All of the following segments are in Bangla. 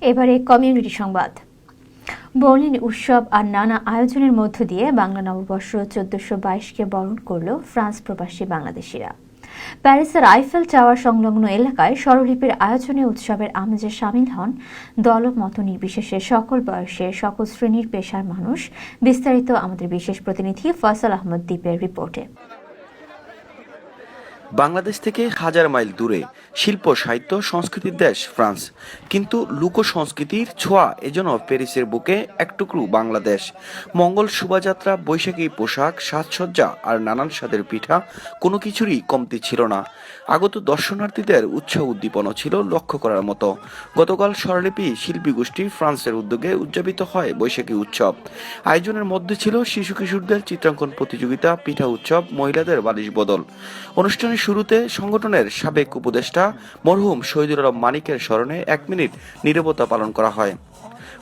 এবারে কমিউনিটি সংবাদ। বর্লিন উৎসব আর নানা আয়োজনের মধ্য দিয়ে বাংলা নববর্ষ চোদ্দশো বাইশকে বরণ করল ফ্রান্স প্রবাসী বাংলাদেশিরা। প্যারিসের আইফেল টাওয়ার সংলগ্ন এলাকায় স্বরলিপির আয়োজনে উৎসবের আমেজে সামিল হন দলমত নির্বিশেষে সকল বয়সের সকল শ্রেণির পেশার মানুষ। বিস্তারিত আমাদের বিশেষ প্রতিনিধি ফয়সাল আহমদ দ্বীপের রিপোর্টে। বাংলাদেশ থেকে হাজার মাইল দূরে শিল্প, সাহিত্য, সংস্কৃতির দেশ, ফ্রান্স। কিন্তু লোক সংস্কৃতির ছোঁয়া এজন্য প্যারিসের বুকে একটুকরু বাংলাদেশ। মঙ্গল শোভাযাত্রা, বৈশাখী পোশাক, সাজসজ্জা আর নানান স্বাদের পিঠা কোনো কিছুরই কমতি ছিল না। আগত দর্শনার্থীদের উৎসাহ উদ্দীপনা ছিল লক্ষ্য করার মতো। গতকাল স্বরলিপি শিল্পী গোষ্ঠী ফ্রান্সের উদ্যোগে উদযাপিত হয় বৈশাখী উৎসব। আয়োজনের মধ্যে ছিল শিশু কিশোরদের চিত্রাঙ্কন প্রতিযোগিতা, পিঠা উৎসব, মহিলাদের বালিশ বদল। অনুষ্ঠানের শুরুতে সংগঠনের সাবেক উপদেষ্টা মরহুম শহীদুল আলম মানিকের স্মরণে এক মিনিট নীরবতা পালন করা হয়।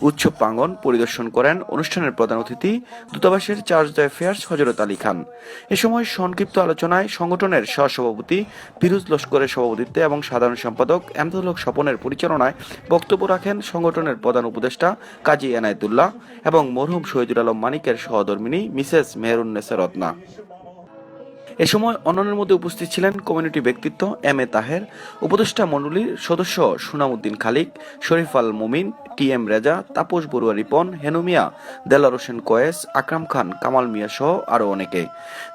উৎসব প্রাঙ্গন পরিদর্শন করেন অনুষ্ঠানের প্রধান অতিথি দূতাবাসের চার্জ দ্য অ্যাফেয়ার্স হজরত আলী খান। এ সময় সংক্ষিপ্ত আলোচনায় সংগঠনের সহসভাপতি ফিরুজ লস্করের সভাপতিত্বে এবং সাধারণ সম্পাদক এমদাদুল হক স্বপনের পরিচালনায় বক্তব্য রাখেন সংগঠনের প্রধান উপদেষ্টা কাজী এনায়েতুল্লাহ এবং মরহুম শহীদুল আলম মানিকের সহধর্মিনী মিসেস মেহরুন্নেসা রত্না। এ সময় অন্যান্যের মধ্যে উপস্থিত ছিলেন কমিউনিটি ব্যক্তিত্ব এম এ তাহের, উপদেষ্টা মণ্ডলীর সদস্য সুনামউদ্দিন খালিক, শরীফ আল মুমিন, টি এম রেজা, তাপস বড়ুয়া রিপন হেনুমিয়া দেলার হোসেন কয়েস, আকরাম খান, কামাল মিয়া সহ আরও অনেকে।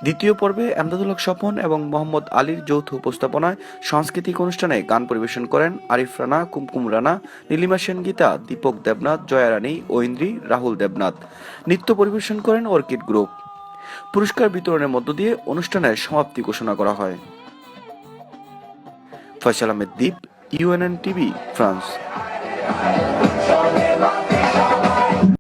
দ্বিতীয় পর্বে এমদাদুল হক স্বপন এবং মোহাম্মদ আলীর যৌথ উপস্থাপনায় সাংস্কৃতিক অনুষ্ঠানে গান পরিবেশন করেন আরিফ রানা, কুমকুম রানা, নীলিমা সেন গীতা দীপক দেবনাথ, জয়া রানী, ঐন্দ্রী, রাহুল দেবনাথ। নৃত্য পরিবেশন করেন অর্কিড গ্রুপ। পুরস্কার বিতরণের মধ্য দিয়ে অনুষ্ঠানের সমাপ্তি ঘোষণা করা হয়। ফয়সাল আহমেদ দ্বীপ ইউএনএন টিভি, ফ্রান্স।